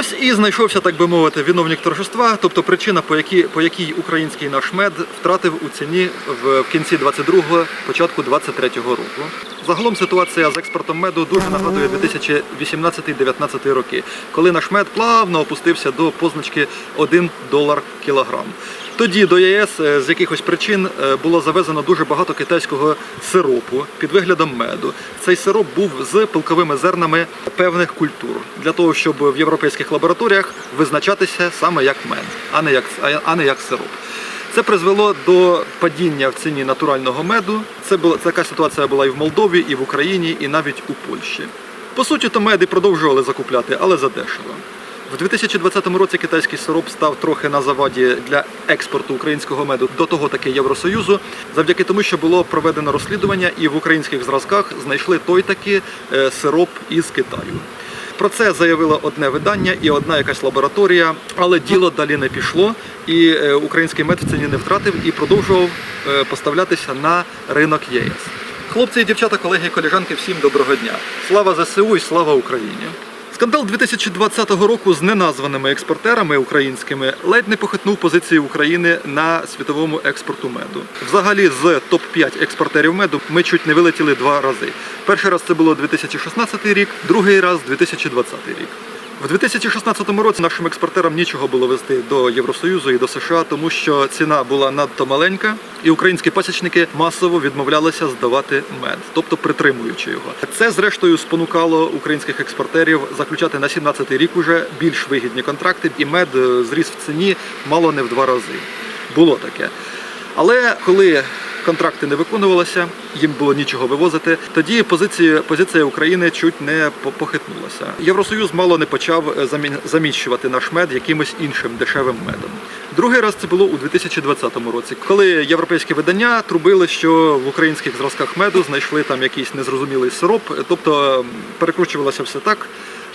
Ось і знайшовся, так би мовити, виновник торжества, тобто причина, по якій, по якій український наш мед втратив у ціні в, кінці 22-го, початку 23-го року. Загалом ситуація з експортом меду дуже нагадує 2018-19 роки, коли наш мед плавно опустився до позначки 1 долар кілограм. Тоді до ЄС е, з якихось причин е, було завезено дуже багато китайського сиропу під виглядом меду. Цей сироп був з пилковими зернами певних культур для того, щоб в європейських лабораторіях визначатися саме як мед, а не як, а не як сироп. Це призвело до падіння в ціні натурального меду. Це була така ситуація була і в Молдові, і в Україні, і навіть у Польщі. По суті, то меди продовжували закупляти, але задешево. В 2020 році китайський сироп став трохи на заваді для експорту українського меду до того таки Євросоюзу, завдяки тому, що було проведено розслідування, і в українських зразках знайшли той таки е, сироп із Китаю. Про це заявило одне видання і одна якась лабораторія, але діло далі не пішло, і е, український мед в ціні не втратив і продовжував е, поставлятися на ринок ЄС. Хлопці і дівчата, колеги і колежанки, всім доброго дня! Слава ЗСУ і слава Україні! Скандал 2020 року з неназваними експортерами українськими ледь не похитнув позиції України на світовому експорту меду. Взагалі, з топ 5 експортерів меду ми чуть не вилетіли два рази. Перший раз це було 2016 рік, другий раз 2020 рік. В 2016 році нашим експортерам нічого було вести до Євросоюзу і до США, тому що ціна була надто маленька, і українські пасічники масово відмовлялися здавати мед, тобто притримуючи його. Це зрештою спонукало українських експортерів заключати на 17-й рік уже більш вигідні контракти, і мед е, зріс в ціні мало не в два рази. Було таке. Але коли контракти не виконувалися, їм було нічого вивозити. Тоді позиція, позиція України чуть не по- похитнулася. Євросоюз мало не почав е, заміщувати наш мед якимось іншим дешевим медом. Другий раз це було у 2020 році, коли європейські видання трубили, що в українських зразках меду знайшли там якийсь незрозумілий сироп, тобто перекручувалося все так,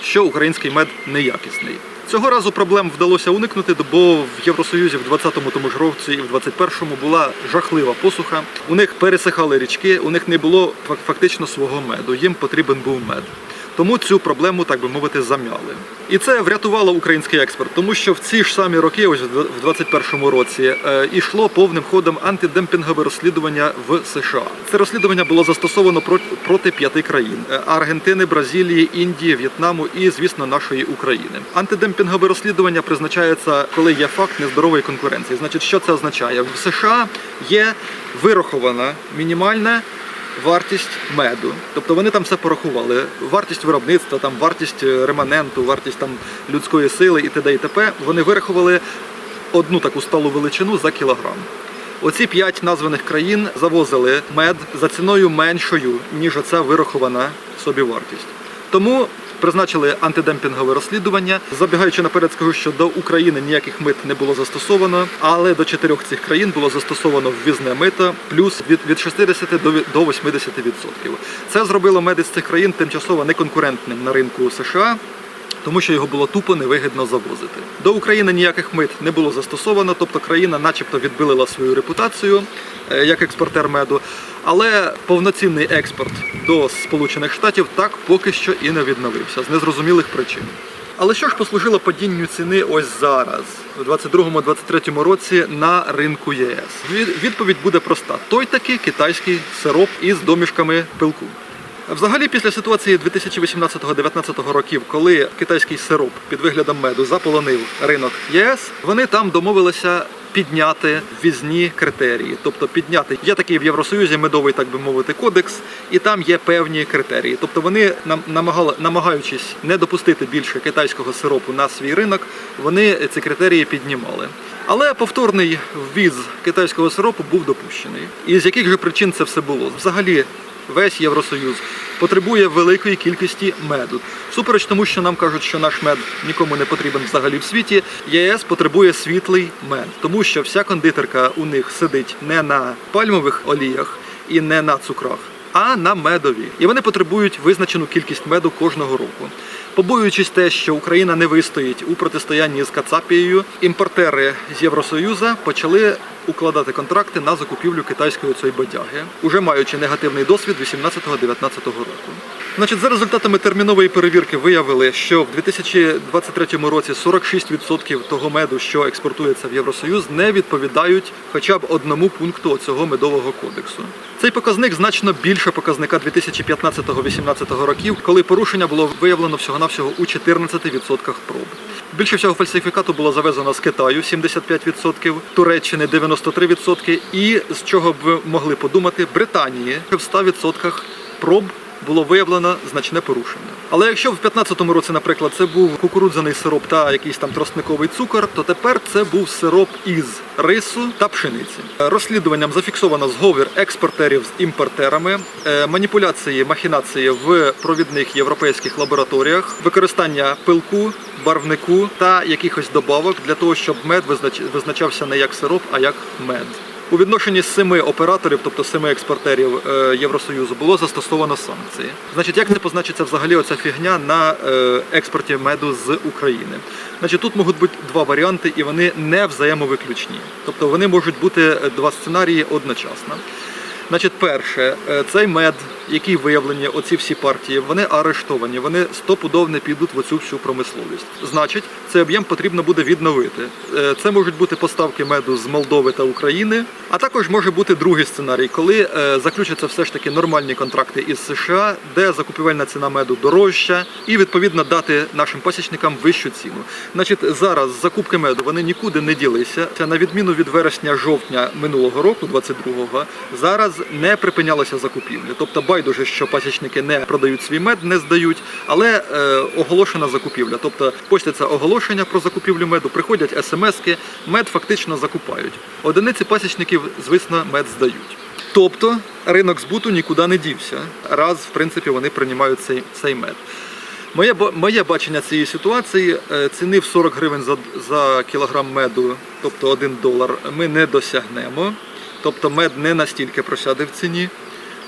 що український мед неякісний. Цього разу проблем вдалося уникнути, бо в Євросоюзі в 20-му тому ж році і в 21-му була жахлива посуха. У них пересихали річки, у них не було фак- фактично свого меду. Їм потрібен був мед. Тому цю проблему, так би мовити, зам'яли. І це врятувало український експорт, тому що в ці ж самі роки, ось в 21-му році, е, ішло повним ходом антидемпінгове розслідування в США. Це розслідування було застосовано проти п'яти країн: е, Аргентини, Бразилії, Індії, В'єтнаму і, звісно, нашої України. Антидемпінгове розслідування призначається, коли є факт нездорової конкуренції. Значить, що це означає? В США є вирахована мінімальна вартість меду. Тобто вони там все порахували. Вартість виробництва, там вартість е, реманенту, вартість там людської сили і т.д. і т.п. Вони вирахували одну таку сталу величину за кілограм. Оці п'ять названих країн завозили мед за ціною меншою, ніж оця вирахована собівартість. Тому призначили антидемпінгове розслідування. Забігаючи наперед, скажу, що до України ніяких мит не було застосовано, але до чотирьох цих країн було застосовано ввізне мито плюс від, від 60 до, до 80%. Це зробило меди з цих країн тимчасово неконкурентним на ринку США. Тому що його було тупо невигідно завозити. До України ніяких мит не було застосовано, тобто країна, начебто, відбилила свою репутацію е, як експортер меду, але повноцінний експорт до Сполучених Штатів так поки що і не відновився з незрозумілих причин. Але що ж послужило падінню ціни ось зараз, у 22-23 році на ринку ЄС? Відповідь буде проста: той таки китайський сироп із домішками пилку. Взагалі, після ситуації 2018-2019 років, коли китайський сироп під виглядом меду заполонив ринок ЄС, вони там домовилися підняти ввізні критерії, тобто підняти є такий в Євросоюзі медовий, так би мовити, кодекс, і там є певні критерії. Тобто вони нам намагали, намагаючись не допустити більше китайського сиропу на свій ринок, вони ці критерії піднімали. Але повторний ввіз китайського сиропу був допущений. І з яких же причин це все було? Взагалі, весь Євросоюз потребує великої кількості меду. Супереч тому, що нам кажуть, що наш мед нікому не потрібен взагалі в світі. ЄС потребує світлий мед, тому що вся кондитерка у них сидить не на пальмових оліях і не на цукрах. А на медові, і вони потребують визначену кількість меду кожного року. Побоюючись те, що Україна не вистоїть у протистоянні з Кацапією, імпортери з Євросоюзу почали укладати контракти на закупівлю китайської цієї бодяги, уже маючи негативний досвід 18-19 року. Значить, за результатами термінової перевірки виявили, що в 2023 році 46% того меду, що експортується в Євросоюз, не відповідають хоча б одному пункту цього медового кодексу. Цей показник значно більше показника 2015-18 років, коли порушення було виявлено всього-навсього у 14% проб. Більше всього фальсифікату було завезено з Китаю 75%, Туреччини 93% і з чого б ви могли подумати, Британії в 100% проб було виявлено значне порушення. Але якщо в 2015 році, наприклад, це був кукурудзяний сироп та якийсь там тростниковий цукор, то тепер це був сироп із рису та пшениці. Розслідуванням зафіксовано зговір експортерів з імпортерами, е, маніпуляції, махінації в провідних європейських лабораторіях, використання пилку, барвнику та якихось добавок для того, щоб мед визнач- визначався не як сироп, а як мед. У відношенні семи операторів, тобто семи експортерів е, Євросоюзу, було застосовано санкції. Значить, як це позначиться взагалі оця фігня на е, експорті меду з України? Значить, тут можуть бути два варіанти, і вони не взаємовиключні. Тобто вони можуть бути е, два сценарії одночасно. Значить, перше, е, цей мед, який виявлені, оці всі партії, вони арештовані, вони стопудов не підуть в оцю всю промисловість. Значить, цей об'єм потрібно буде відновити. Е, Це можуть бути поставки меду з Молдови та України, а також може бути другий сценарій, коли е, заключаться все ж таки нормальні контракти із США, де закупівельна ціна меду дорожча, і відповідно дати нашим пасічникам вищу ціну. Значить, зараз закупки меду вони нікуди не ділися. Це на відміну від вересня-жовтня минулого року, 22-го, зараз не припинялися закупівлі. Тобто байдуже, що пасічники не продають свій мед, не здають, але е, оголошена закупівля. Тобто постяться оголошення про закупівлю меду, приходять смски, мед фактично закупають. Одиниці пасічників, звісно, мед здають. Тобто ринок збуту нікуди не дівся, раз в принципі вони приймають цей, цей мед. Моє, моє бачення цієї ситуації е, ціни в 40 гривень за, за кілограм меду, тобто 1 долар, ми не досягнемо. Тобто мед не настільки просяде в ціні.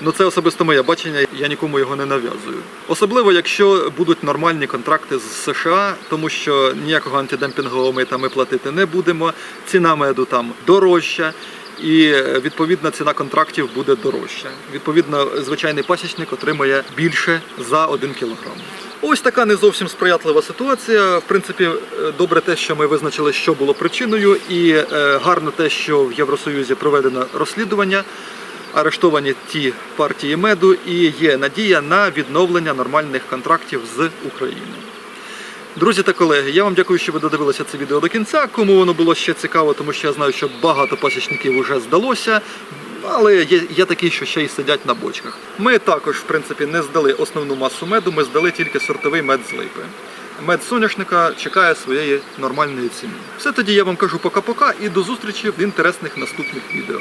Ну це особисто моє бачення, я нікому його не нав'язую. Особливо, якщо будуть нормальні контракти з США, тому що ніякого антидемпінгового мита ми платити не будемо. Ціна меду там дорожча. І е, відповідно ціна контрактів буде дорожча. Відповідно, звичайний пасічник отримує більше за 1 кілограм. Ось така не зовсім сприятлива ситуація. В принципі, е, добре те, що ми визначили, що було причиною, і е, гарно те, що в Євросоюзі проведено розслідування, арештовані ті партії меду, і є надія на відновлення нормальних контрактів з Україною. Друзі та колеги, я вам дякую, що ви додивилися це відео до кінця. Кому воно було ще цікаво, тому що я знаю, що багато пасічників вже здалося. Але є, є такі, що ще й сидять на бочках. Ми також, в принципі, не здали основну масу меду, ми здали тільки сортовий мед з липи. Мед соняшника чекає своєї нормальної ціни. Все тоді я вам кажу пока-пока і до зустрічі в інтересних наступних відео.